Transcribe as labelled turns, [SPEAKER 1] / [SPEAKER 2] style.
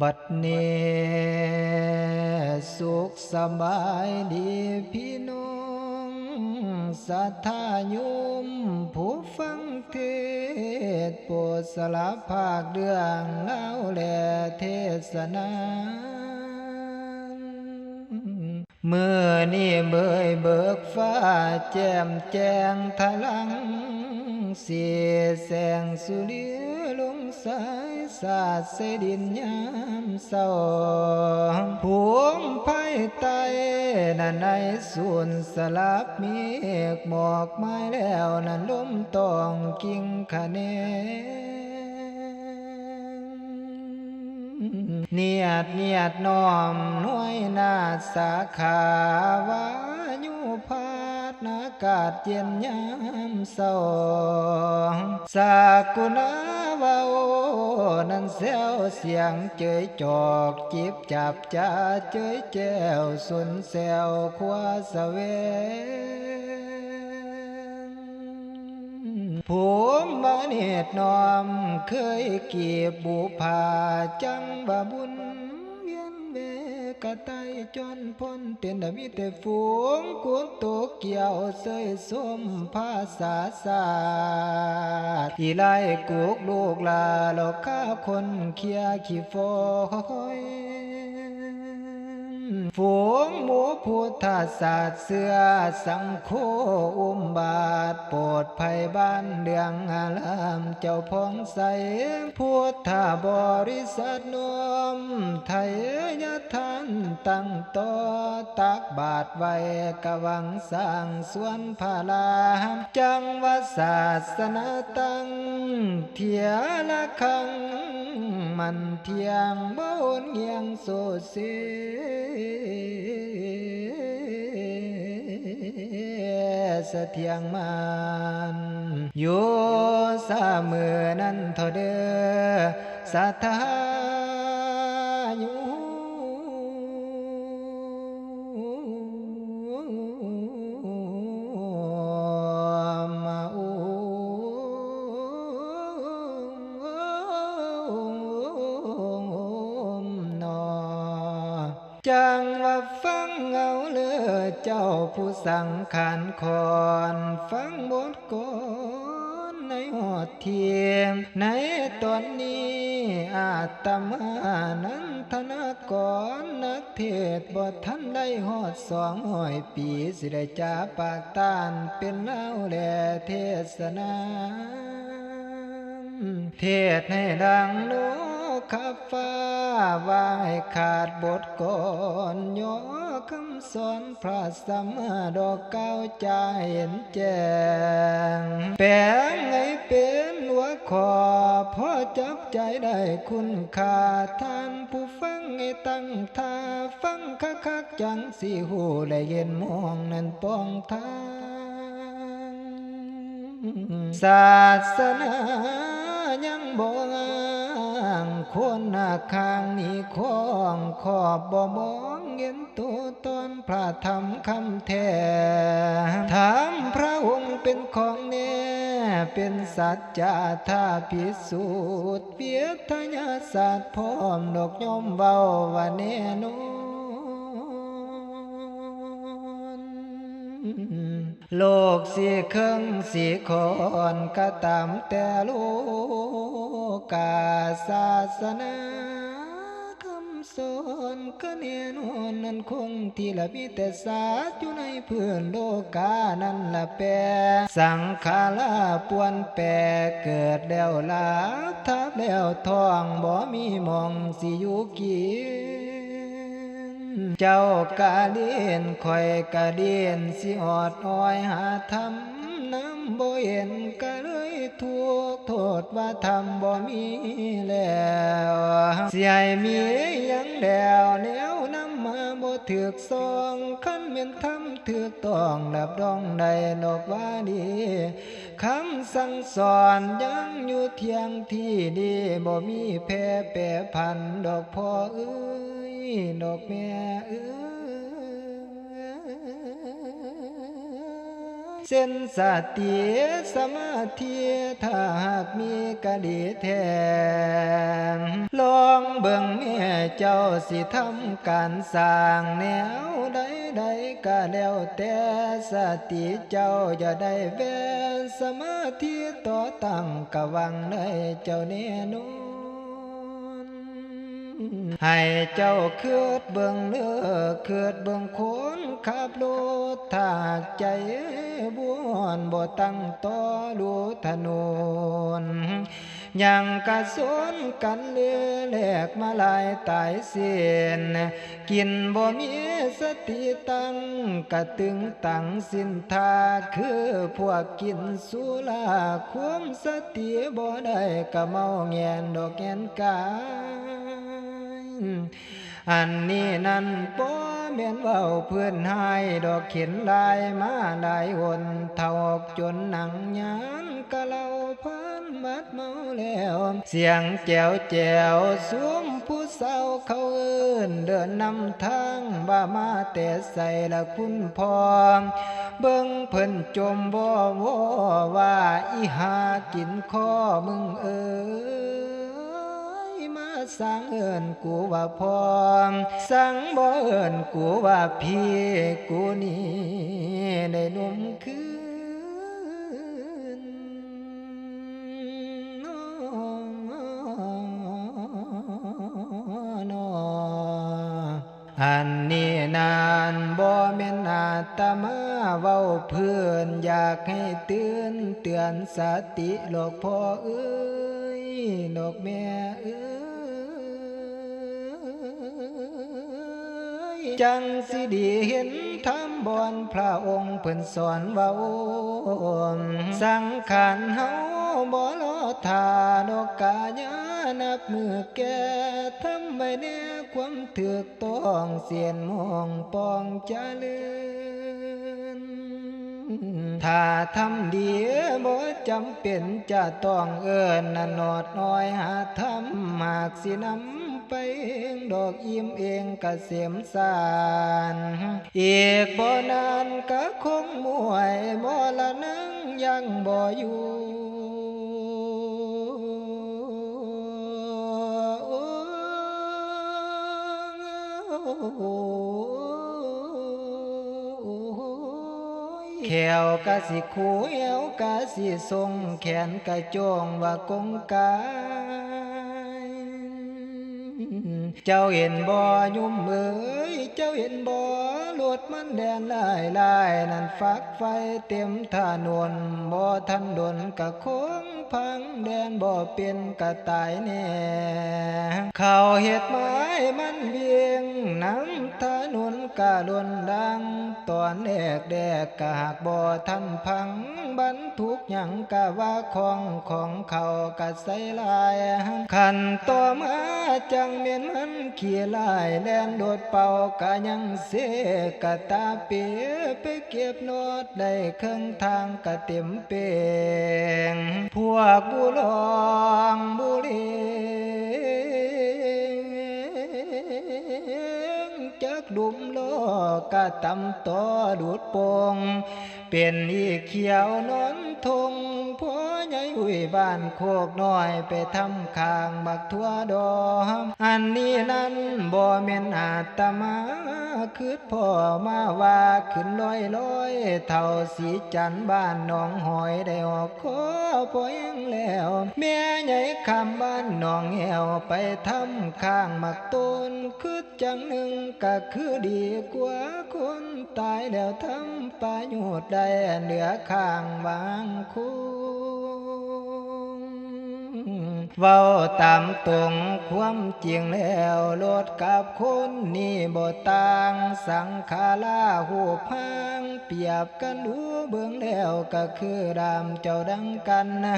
[SPEAKER 1] บัดเนสุขสบายดีพี่น้องสัทธาโยมผู้ฟังเทศโปรดสลับภาคเรื่องเล่าแลเทศนาเมื่อนี่เบยเบิกฟ้าแจ่มแจ้งทะลัง เสียแสงสุริยลงสาย สาดเสดินยามเศร้าพวงไพ่ไตนั่นในส่วนสลับมีเอกหมอกไม้แล้วนั่นลุ่มตองกิ่งคะเนเนียดเนียดน้อมน้วยนาสาขาวายุพา นากาศเย็นยามเศร้าสากุณาวานั้นเซวเสียงเจยจอกจิบจับจ้าเจยแจวสุนเซวคว้าสะเวผมมาเนตน้อมเคยเกียบบุพาจังบาบุญ กะไตจนพ้นเต็นดมิแต่ฝูงกุนโตเกี่ยวเสยสมภาษาศาสตร์อีไลกุกลูกลาหลกข้าคนเคียขี้ฟอย ฝูงหมูพุทธศาสตร์เสื้อสังโฆอุมบาทโปรดภัยบ้านเดืองอารามเจ้าพองใสพุทธบริษัทนวมไทยยทานตั้งโตตักบาทไว้กะวังสร้างสวนพาลามจังวศาสนาตั้งเทียละคัง มันเทียงบ่นเงียงโซเซเสถียงมันโยสามือนั้นทอเดอสัทธา จังว่าฟังเอาเลือเจ้าผู้สังขารคอนฟังบทก่อนในหอดเทียมในตอนนี้อาตมานั้นธนากรนักเทศบทท่านได้หอดสองหอยปีสิได้จาปากตานเป็นเล่าแลเทศนา เทศให้ดังโล ขับฟ้าว่าให้ขาดบทก่อนย่อคำสอนพระสัมมาดอกเก้าใจเห็นแจ้งแปลงให้เป็นหัวขอพอจับใจได้คุณค่าท่านผู้ฟังให้ตั้งท่าฟังคักคักจังสิหูและเย็นมองนั้นป้องทางศาสนายังบ่งา งคนหน้าคางนี้ของขอบบ่มองเห็นตัวตนพระธรรมคำแท้ถามพระองค์เป็นของแน่เป็นสัจจะท่าพิสูจน์เวียทยาศาสตร์พร้อมดอกยมเบาว่าแน่นอน โลกสีเครื่องสีคอนก็ตามแต่โลกกาศาสนาคำสอนก็เนียนอนนั้นคงที่ละพิแต่ศาอยู่ในพื้นโลกานั้นละแปรสังขาราปวนแปรเกิดแล้วลาทับแล้วท้องบ่มีมองสิอยู่กิน เจ้ากาเดียนคอยกาเดียนสิออดอ้อยหาทำน้ำบ่เห็นก็เลยทุกโทษว่าทำบ่มีแล้วเสียมียังแล้วแนวน้ำมาบ่ถือกสองคันเป็นทำถือกต้องลับดองใดนอกว่าดีคำสั่งสอนยังอยู่เที่ยงที่ดีบ่มีแพ้แปรพันดอกพ่อเอ้ย ดอกแม่เอ้ยเส้นสติสมาธิถ้าหากมีกะดีแท้ลองเบิ่งแม่เจ้าสิทำการสร้างแนวใดใดก็แล้วแต่สติเจ้าอย่าได้แว่สมาธิต่อตั้งกะวังได้เจ้าแน่นอน ให้เจ้าเคืดเบิ่งเนือเคืดเบิ่งคนขับรถถ้าใจบ้วนบ่ตั้งต่อดูถนนยังกระสนกันเลือแหลกมาลายตายเสียนกินบ่มีสติตั้งกระตึงตั้งสินทาคือพวกกินสุราควมสติบ่ได้กะเมาแงนดอกแงนกา อันนี้นั่นป้เมียนเว้าเพื่อนให้ดอกเขียนลายมาลายวนเท่าออกจนหนังยานกะเล่าพันมัดเมาแล้ว เสียงแจวแจวสวมผู้เศร้าเขาเอินเดินนำทางบ่ามาแต่ใส่ละคุณพอเบิ่งเพิ่นจมบ่วว่าอีหากินข้อมึงเอ้ สังเอินกูว่าพอมสังบ่เอินกูว่าพี่กูนี่ในนุ่มคืนนออันนี้นานบ่แม่นอาตมาเว้าเพื่อนอยากให้เตือนเตือนสติหลอกพ่อเอ้ยดอกแม่เอ้ย จังสิดีเห็นทำบอนพระองค์เพิ่นสอนเว้าสังขารเฮาบ่รอทาดอกกาญานับมือแก่ทำไว้แน่ความถูกต้องเสียนมองปองจะเจริญถ้าทำดีบ่จำเป็นจะต้องเอิ้นนนอดน้อยหาทำหากสินำ ไปเองดอกอิ่มเองกะเสียมสารอีกบ่นานก็คงมวยบ่ละนังยังบ่อยู่แขวกะสิคูเอวกะสิทรงแขนกะจ้องว่ากงกา เจ้าเห็นบ่อยุ่มเอ้ยเจ้าเห็นบ่อลวดมันแดนลายลายนั่นฟักไฟเต็มท่านวนบ่ทันดนกะคงพังแดนบ่เป็นกะตายแน่เขาเห็ดไม้มันเวียงน้ำถนน กะลวนดังตอนแรกแดกกะหากบ่ทันพังบรรทุกหยังกะว่าของของเขากะใส่ลายขันต่อมาจังเมียนมันขี่ลายแลนโดดเป่ากะยังเสกะตาเปียไปเก็บโนดได้ครึ่องทางกะเต็มเปงพวกบุลองบุรี กะตำต่อดูดปง เป็นอีเขียวนอนทงพ่อใหญ่หุยบ้านโคกน้อยไปทำข้างบักทั่วดอมอันนี้นั้นบ่แม่นอาตมาคืดพ่อมาว่าขึ้นลอยลอยเท่าสีจันบ้านหนองหอยได้ออกขอพ่อยังแล้ว แม่ใหญ่คำบ้านหนองแหวไปทำข้างมักต้นคือจังหนึ่งก็คือดีกว่าคนตายแล้วทำประโยชน์ได้เหลือข้างบางคุงเว้าตามตรงความจริงแล้วโลดกับคนนี่บ่ต่างสังขาราหูพังเปรียบกันดูเบื้องแล้วก็คือดามเจ้าดังกันนะ